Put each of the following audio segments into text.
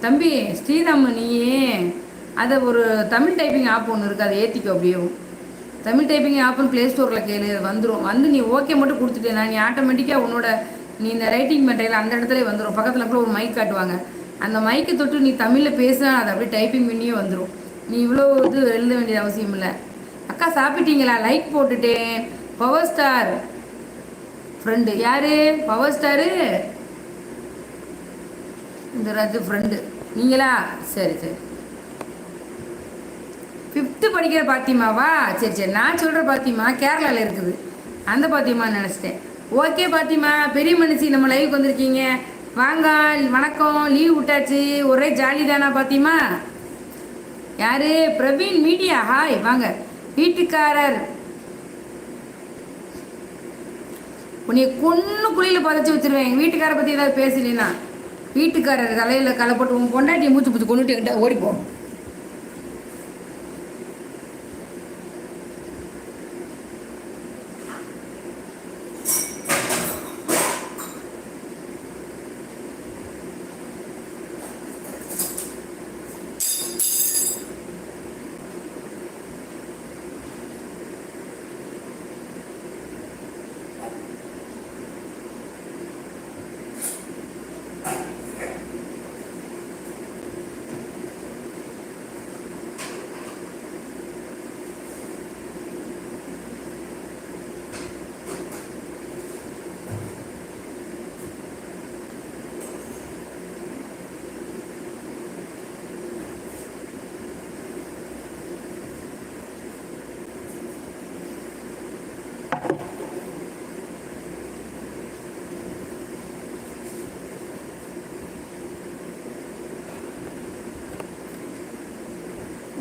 தம்பி ஸ்ரீராம் நீயே அதை ஒரு தமிழ் டைப்பிங் ஆப் ஒன்று இருக்குது அதை ஏற்றிக்கோ அப்படியே. தமிழ் டைப்பிங் ஆப்னு ப்ளே ஸ்டோரில் கேளு வந்துடும் வந்து நீ ஓகே மட்டும் கொடுத்துட்டேனா நீ ஆட்டோமேட்டிக்காக உன்னோட நீ இந்த ரைட்டிங் மெட்டீரியல் அந்த இடத்துல வந்துடும் பக்கத்தில் கூட ஒரு மைக் காட்டுவாங்க. அந்த மைக்கை தொட்டு நீ தமிழில் பேசினா அதை அப்படியே டைப்பிங் பண்ணியே வந்துடும் நீ இவ்வளோ இது எழுத வேண்டியது அவசியம் இல்லை. அக்கா சாப்பிட்டீங்களா? லைக் போட்டுட்டேன். பவர் ஸ்டார் ஃப்ரெண்டு யார்? பவர் ஸ்டாரு இந்த ரத்து ஃப்ரெண்டு நீங்களா? சரி சரி. ஃபிஃப்த்து படிக்கிற பாத்திமாவா? சரி சரி. நான் சொல்கிற பாத்திமா கேரளாவில் இருக்குது. அந்த பாத்திமா நினச்சிட்டேன். ஓகே பாத்திமா. பெரிய மனுஷி நம்ம லைவுக்கு வந்திருக்கீங்க. வாங்க வணக்கம். லீவ் விட்டாச்சு. ஒரே ஜாலி தானா பாத்திமா? யாரு? பிரவீன் மீடியா ஹாய் வாங்க. வீட்டுக்காரர். உன்னை கொன்னு குழியில் புதைச்சி வச்சிருவேன். எங்கள் வீட்டுக்காரை பற்றி ஏதாவது பேசலினா வீட்டுக்காரர் தலையில் களை போட்டு உன் பொண்டாட்டியை மூச்சு பூச்சி கொண்டுட்டு என்கிட்ட ஓடிப்போம்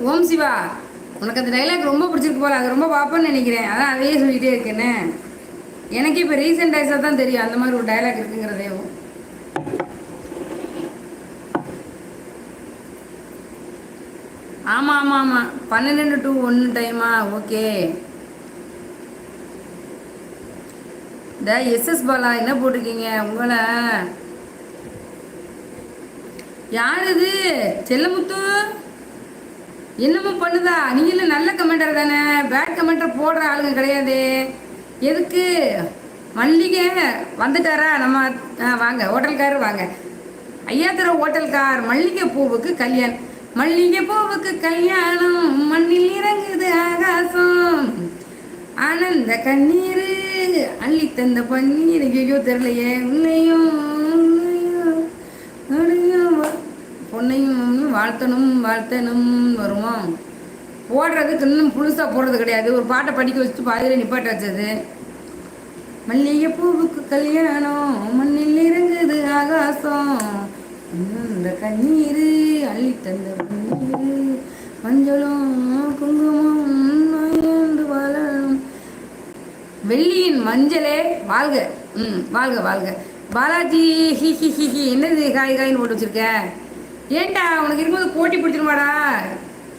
ஓம் சிவா உனக்கு அந்த டைலாக் ரொம்ப பிடிச்சிருக்கு போல அது ரொம்ப பார்ப்பேன்னு நினைக்கிறேன். அதான் அதையே சொல்லிகிட்டே இருக்கேன்னு. எனக்கு இப்போ ரீசெண்ட் டைஸாக தான் தெரியும் அந்த மாதிரி ஒரு டைலாக் இருக்குங்கிறதே. ஆமாம் ஆமாம் ஆமாம் பன்னெண்டு டு ஒன்று டைமா ஓகே இந்த எஸ்எஸ் பாலா என்ன போட்டிருக்கீங்க? உங்களை. யார் இது? செல்லமுத்து? என்னமோ பண்ணுதா? நீங்களும் நல்ல கமெண்டர் தானே? பேட் கமெண்டர் போடுற ஆளுங்க கிடையாது. எதுக்கு? மல்லிகை வந்துட்டாரா? நம்ம வாங்க ஹோட்டல்காரர் வாங்க. ஐயா தர ஹோட்டல்கார் மல்லிகை பூவுக்கு கல்யாணம் மல்லிகை பூவுக்கு கல்யாணம் மண்ணில் இறங்குது ஆகாசம். ஆனந்த கண்ணீர் அள்ளி தந்த பன்னீர் ஐயோ தெரியலையே உன்னையும், உன்னையும் பொண்ணையும் வாழ்த்தணும் வாழ்த்தணும் வருவோம். ஓடுறதுக்கு இன்னும் புதுசாக போடுறது கிடையாது. ஒரு பாட்டை படிக்க வச்சுட்டு பாதியில் நிப்பாட்ட வச்சது. மல்லிகைப்பூவுக்கு கல்யாணம் மண்ணில் இறங்குது ஆகாசம். இந்த கண்ணீர் அள்ளி தந்த மஞ்சளும் குங்குமம் நயந்து வாழணும். வெள்ளியின் மஞ்சளே வாழ்க. ம் வாழ்க வாழ்க. பாலாஜி ஹி ஹி ஹி ஹி. என்னது காய் காயின்னு போட்டு வச்சிருக்க? ஏன்டா உனக்கு இருக்கும்போது போட்டி பிடிச்சிருமாடா?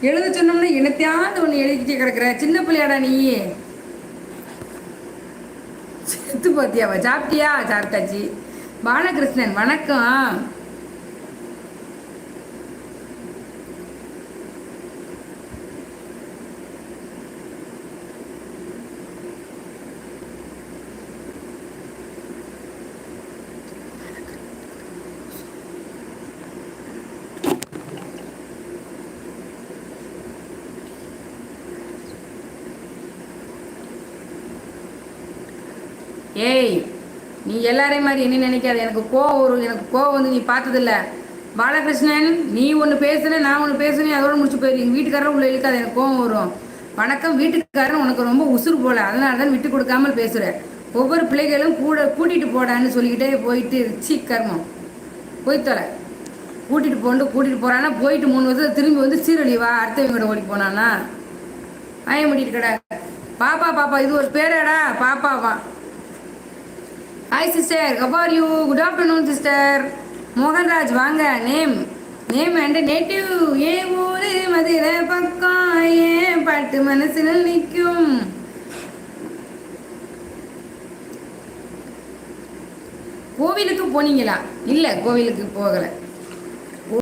எழுத சொன்னோம்னா என்னத்தையாவது ஒன்று எழுதிக்கிட்டே கிடக்குற. சின்ன பிள்ளையாடா நீ. செத்து பார்த்தியாவா சாப்பிட்டியா? சாப்பிட்டாச்சு. பாலகிருஷ்ணன் வணக்கம். ஏய் நீ எல்லாரையும் மாதிரி என்ன நினைக்காத. எனக்கு கோவம் வரும். எனக்கு கோவம் வந்து நீ பார்த்ததில்ல. பாலகிருஷ்ணன் நீ ஒன்று பேசுன நான் ஒன்று பேசுனேன் அதோட முடிச்சு போயிரு. எங்கள் வீட்டுக்காரரும் உள்ள இழுக்காத. எனக்கு கோவம் வரும். வணக்கம் வீட்டுக்காரன் உனக்கு ரொம்ப உசுறு போல. அதனால தான் விட்டு கொடுக்காமல் பேசுகிறேன் ஒவ்வொரு பிள்ளைகளும் கூட கூட்டிகிட்டு போடான்னு சொல்லிக்கிட்டே போயிட்டு சீ கர்மம். போய் தொலை கூட்டிகிட்டு போண்டு கூட்டிகிட்டு போகிறானா போயிட்டு மூணு வருஷம் திரும்பி வந்து சீரழிவா? அடுத்தவங்க ஓடி போனானா ஆய முடிட்டு கடை. பாப்பா பாப்பா இது ஒரு பேராடா. பாப்பாவா? Hi sister கபார் you good afternoon sister Mohanraj வாங்க. நேம் நேம் அண்ட் நேட்டிவ் ஏ ஊரு மதுரை பக்கம். ஏன் பாட்டு மனசில் நிற்கும்? கோவிலுக்கு போனீங்களா? இல்லை கோவிலுக்கு போகலை.